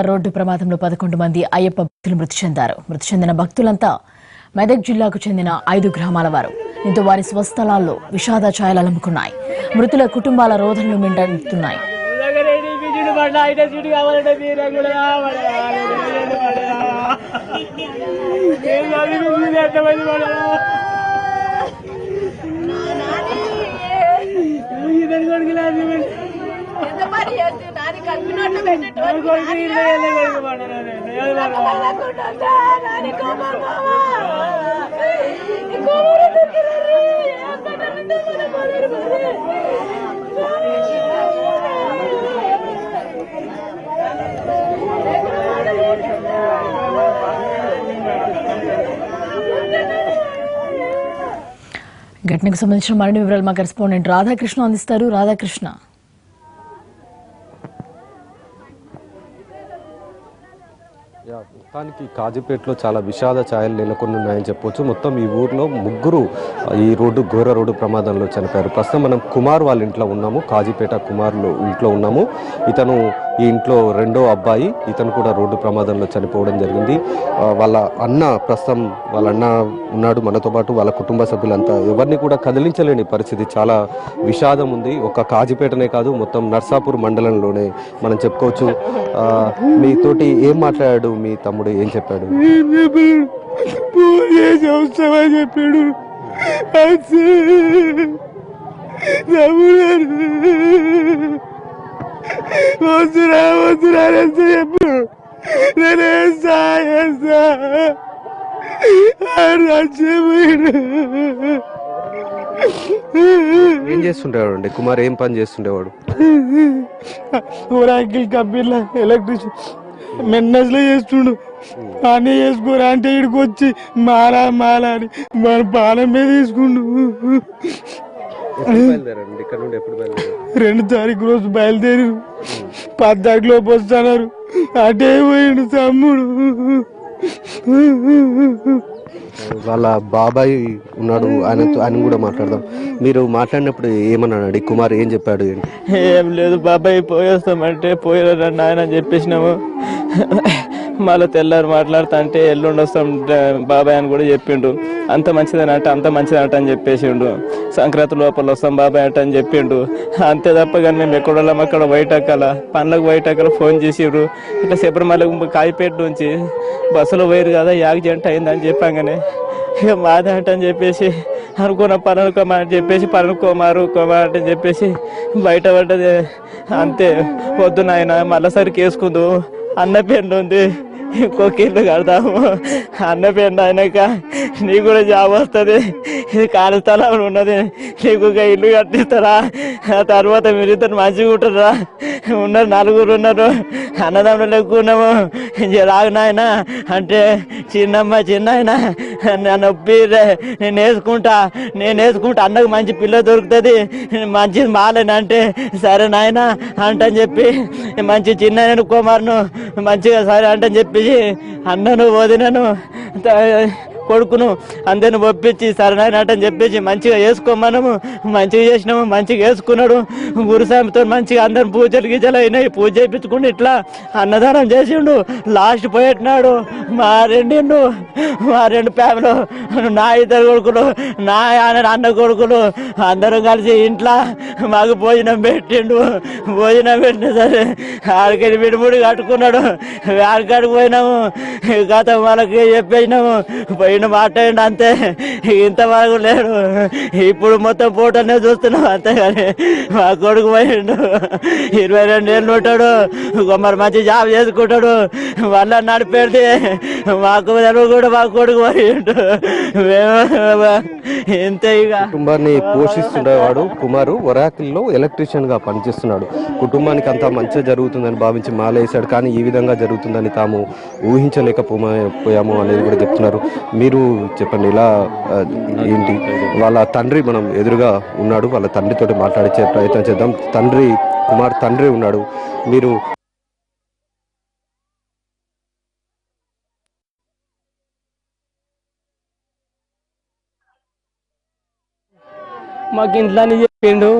Road ప్రమాదంలో పదకొండు మంది అయ్యప్ప భక్తులు మృతి చెందారు మృతి చెందిన భక్తులంతా మెదక్ జిల్లాకు చెందిన ఐదు గ్రామాల వారు దీంతో వారి స్వస్థలాల్లో విషాద ఛాయలు అలుముకున్నాయి మృతుల కుటుంబాల రోధనలు మిండెత్తున్నాయి కావాలంటే తీరా కూడా కావాలి. ఏం కాదు, బిజుడు ఎంతమంది పడ్డారు? ఇద్దరు కొడుకులు అది పెట్టి- ఎంత పని చేస్తే నాది కలిపినట్టు పెట్టేటోడు కొడుకు ఇద్దరు ఎల్ల కొడుకు పడ్డారు. ఎవరు పడ్డారు? అనుకుంటా నాని కోపం మావా. ఈ కోపం ఎందుకు ఘటనకు సంబంధించిన మరిన్ని వివరాలు మా కరెస్పాండెంట్ రాధాకృష్ణ అందిస్తారు. రాధాకృష్ణ యా, మొత్తానికి కాజీపేటలో చాలా విషాద ఛాయలు నెలకొని ఉన్నాయని చెప్పొచ్చు. మొత్తం ఈ ఊర్లో ముగ్గురు ఈ రోడ్డు ఘోర రోడ్డు ప్రమాదంలో చనిపోయారు. ప్రస్తుతం మనం కుమార్ వాళ్ళ ఇంట్లో ఉన్నాము. కాజీపేట కుమార్లు ఇంట్లో ఉన్నాము. ఇతను ఈ ఇంట్లో రెండో అబ్బాయి ఇతను కూడా రోడ్డు ప్రమాదంలో చనిపోవడం జరిగింది. వాళ్ళ అన్న ప్రస్తుతం వాళ్ళ అన్న ఉన్నాడు మనతో పాటు వాళ్ళ కుటుంబ సభ్యులంతా. ఎవరిని కూడా కదిలించలేని పరిస్థితి. చాలా విషాదం ఉంది. ఒక కాజీపేటనే కాదు మొత్తం నర్సాపూర్ మండలంలోనే మనం చెప్పుకోవచ్చు. మీతోటి ఏం మాట్లాడాడు మీ తమ్ముడు? ఏం చెప్పాడు? చెప్పాడు? చెప్పాడు వద్దురా వద్దురా ఎంత చెప్పాడు నేను వేస్తా వేస్తా. ఏం చేస్తుండేవాడు? అండి కుమార్ ఏం పని చేస్తుండేవాడు? ఓరాకిల్ కంపెనీలో ఎలక్ట్రిషియన్ మెన్నస్లో చేస్తుండు. అన్నీ చేసుకోరా అంటే ఇక్కడికి వచ్చి మాలా మాలా అని మన మీద తీసుకుండు. ఎప్పుడు బయలుదేరండి ఇక్కడ నుండి ఎప్పుడు బయలుదేరారు? రెండు తారీఖు రోజు బయలుదేరి. పద్దాకి లోపు వస్తున్నారు అటే పోయిండు తమ్ముడు. వాళ్ళ బాబాయ్ ఉన్నాడు ఆయనతో ఆయన కూడా మాట్లాడదాం. మీరు మాట్లాడినప్పుడు ఏమన్నాడు కుమార్ ఏం చెప్పాడు? ఏం లేదు బాబాయ్ పోయేస్తామంటే పోయారు నాయన అని చెప్పేసినాము. మళ్ళీ తెల్లారు మాట్లాడుతా అంటే ఎల్లుండి వస్తాం బాబాయ్ అని కూడా చెప్పిండు. అంత మంచిదనట అంత మంచిదనట అని చెప్పేసిండు. సంక్రాంతి లోపల వస్తాం బాబాయ్ అంట అని చెప్పిండు. అంతే తప్ప కానీ మేము ఎక్కడోళ్ళం అక్కడ వైటక్కల పనులకు వైటక్కల ఫోన్ చేసిర్రు ఇట్లా శబరిమల కాయిపేట నుంచి బస్సులో పోయారు కదా యాక్సిడెంట్ అయిందని చెప్పాగానే ఇక మాదే అంట అని చెప్పేసి అనుకున్న పనులు అని చెప్పేసి పనులు కోమారు కోమారు అని చెప్పేసి బయట పడ్డది అంతే. వద్దు నాయన మళ్ళీసరికి వేసుకుందు. అన్న పెండు ఉంది. ఇంకొక ఇల్లు కడతాము అన్న అయినాక నీకు కూడా జాబ్ వస్తుంది. ఇది ఖాళీ స్థలం ఉన్నది. నీకు ఒక ఇల్లు కట్టిస్తారా? తర్వాత తర్వాత మీరిద్దరు మంచిగా ఉంటారా ఉన్నారు నలుగురు ఉన్నారు. అన్నదమ్ములు ఎక్కువ ఉన్నాము. రాగునాయన అంటే చిన్నమ్మ చిన్న నన్ను నొప్పి నేను వేసుకుంటా నేను వేసుకుంటా అన్నకు మంచి పిల్ల దొరుకుతుంది మంచిది మాలేనంటే సరే నాయన అంటని చెప్పి మంచి చిన్న కుమార్ను మంచిగా సరే అంటని చెప్పి అన్నను వదినను కొడుకును అందరిని ఒప్పించి సరే అని చెప్పేసి మంచిగా వేసుకోమనము మంచిగా చేసినాము మంచిగా వేసుకున్నాడు. గురుస్వామితో మంచిగా అందరిని పూజలు గీజలు అయినాయి పూజ చేయించుకుని ఇట్లా అన్నదానం చేసిండు. లాస్ట్ పోయినాడు మా రెండు మా రెండు ఫ్యామిలీ నా ఇద్దరు కొడుకులు నా ఆయన అన్న కొడుకులు అందరం కలిసి ఇంట్లో మాకు భోజనం పెట్టిండు. భోజనం పెట్టిన సరే ఆడికి విడిముడి కట్టుకున్నాడు. ఆడికాడికి పోయినాము గత వాళ్ళకి చెప్పేసినాము పోయిన మాట్లాడండి అంతే? ఇంతవరకు లేడు. ఇప్పుడు మొత్తం ఫోటోనే చూస్తున్నాం అంతే కానీ మా కొడుకు పోయిండు. ఇరవై రెండు ఏళ్ళు ఉంటాడు మరి మంచి జాబ్ చేసుకుంటాడు. వాళ్ళ నడిపేది మాకు తెలుగు కూడా మా కొడుకు పోయిండు. మేము ఎంత ఇక? కుటుంబాన్ని పోషిస్తుండేవాడు కుమారు వరాకిల్లో ఎలక్ట్రీషియన్గా పనిచేస్తున్నాడు. కుటుంబానికి అంతా మంచిగా జరుగుతుందని భావించి మాలేశాడు కానీ ఈ విధంగా జరుగుతుందని తాము ఊహించలేకపోయాము అనేది కూడా చెప్తున్నారు. మీరు చెప్పండి ఇలా ఏంటి? వాళ్ళ తండ్రి మనం ఎదురుగా ఉన్నాడు వాళ్ళ తండ్రితో మాట్లాడే ప్రయత్నం చేద్దాం. తండ్రి కుమార్ తండ్రి ఉన్నాడు. మీరు మాకు ఇంట్లో చెప్పిండు.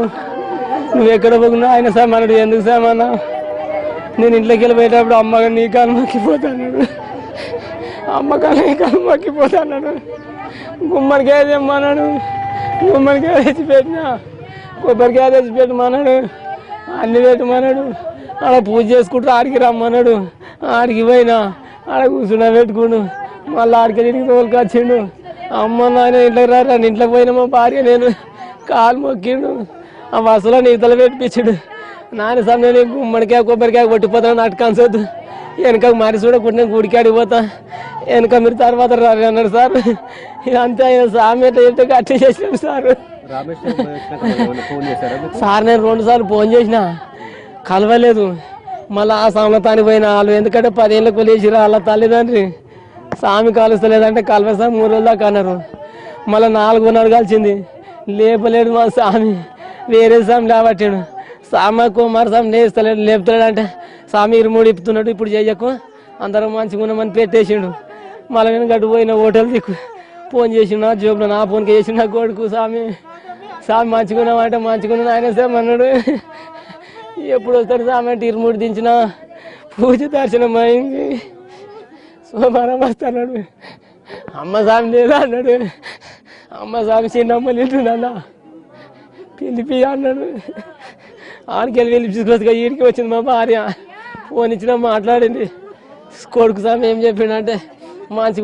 నువ్వు ఎక్కడ పోకున్నా ఆయన సామానుడు ఎందుకు సామానా? నేను ఇంట్లోకి వెళ్ళి పోయేటప్పుడు అమ్మ నీ కాలు మొక్కిపోతాను అమ్మ కాలు నీ కాలు మొక్కిపోతాను గుమ్మడికాయ తెమ్మన్నాడు. గుమ్మడికాయ తెచ్చి పెట్టిన కొబ్బరికాయ తెచ్చి పెట్టమన్నాడు అన్ని పెట్టమన్నాడు. ఆడ పూజ చేసుకుంటూ ఆడికి రమ్మన్నాడు. ఆడికి పోయినా ఆడ కూర్చున్న పెట్టుకుండు. మళ్ళీ ఆడికి తిరిగి తోలుకొచ్చిండు. అమ్మ నాయన ఇంట్లోకి రారా? ఇంట్లోకి పోయినా మా భార్య నేను. కాలు మొక్కిండు. ఆ బస్సులో నీతలు పెట్టించాడు నాన్న సమయం నేను గుమ్మడికాయ కొబ్బరికాయ కొట్టిపోతాను నాటకాన్సొద్దు వెనక మరి చూడకుండా గుడికి అడిగిపోతా వెనక మీరు తర్వాత రారు అన్నాడు సార్. అంతే ఆయన సామె ఎట్లా కట్టి చేసినాడు సార్? సార్ నేను రెండు సార్లు ఫోన్ చేసిన. కలవలేదు. మళ్ళీ ఆ సమతానికి పోయిన. వాళ్ళు ఎందుకంటే పదేళ్ళకు లేచిరా వాళ్ళ తల్లిదండ్రి. స్వామి కలుస్తలేదంటే కలవసా మూడు రోజుల దాకా అన్నారు. మళ్ళీ నాలుగున్నర కలిసింది లేపలేడు మా స్వామి. వేరే స్వామి లేబట్టాడు స్వామి కుమార్ స్వామి లేస్తలేడు లేపుతాడు అంటే స్వామి ఇరుముడు ఇప్పుతున్నాడు ఇప్పుడు చెయ్యకు అందరం మంచిగా ఉన్నామని పెట్టేసిండు. మళ్ళీ నేను గడ్డు పోయిన హోటల్ దిక్కు. ఫోన్ చేసిన జోబులో నా ఫోన్కి చేసిన కొడుకు స్వామి. స్వామి మంచుకున్నామంటే మంచుకున్నాను ఆయన స్వామి అన్నాడు. ఎప్పుడు వస్తాడు స్వామి అంటే ఇరుముడి దించిన పూజ దర్శనం అయింది. సోమవారం వస్తాడు అమ్మ స్వామి లేదా అన్నాడు. అమ్మ స్వామి చిన్నమ్మ నింటున్నా పిలిపి అన్నాడు. ఆడికెళ్ళి వెళ్ళి తీసుకొచ్చుగా ఈడికి వచ్చింది మా భార్య. ఫోన్ ఇచ్చిన మాట్లాడింది. కొడుకు సామె ఏం చెప్పిండంటే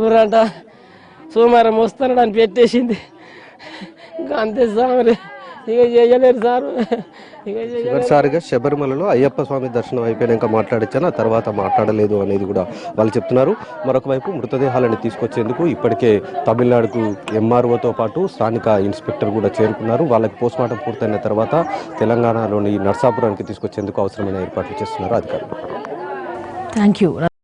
కూరంట సోమవారం వస్తాడు అని పెట్టేసింది. ఇంకా అంతే సామరే ఇక చేయలేరు సారు. ఇక చేయ చివరిసారిగా శబరిమలలో అయ్యప్ప స్వామి దర్శనం అయిపోయాక మాట్లాడించాను ఆ తర్వాత మాట్లాడలేదు అనేది కూడా వాళ్ళు చెప్తున్నారు. మరొక వైపు మృతదేహాలను తీసుకొచ్చేందుకు ఇప్పటికే తమిళనాడుకు ఎంఆర్ఓతో పాటు స్థానిక ఇన్స్పెక్టర్ కూడా చేరుకున్నారు. వాళ్ళకి పోస్ట్మార్టం పూర్తయిన తర్వాత తెలంగాణలోని నర్సాపురానికి తీసుకొచ్చేందుకు అవసరమైన ఏర్పాట్లు చేస్తున్నారు అధికారులు. Thank you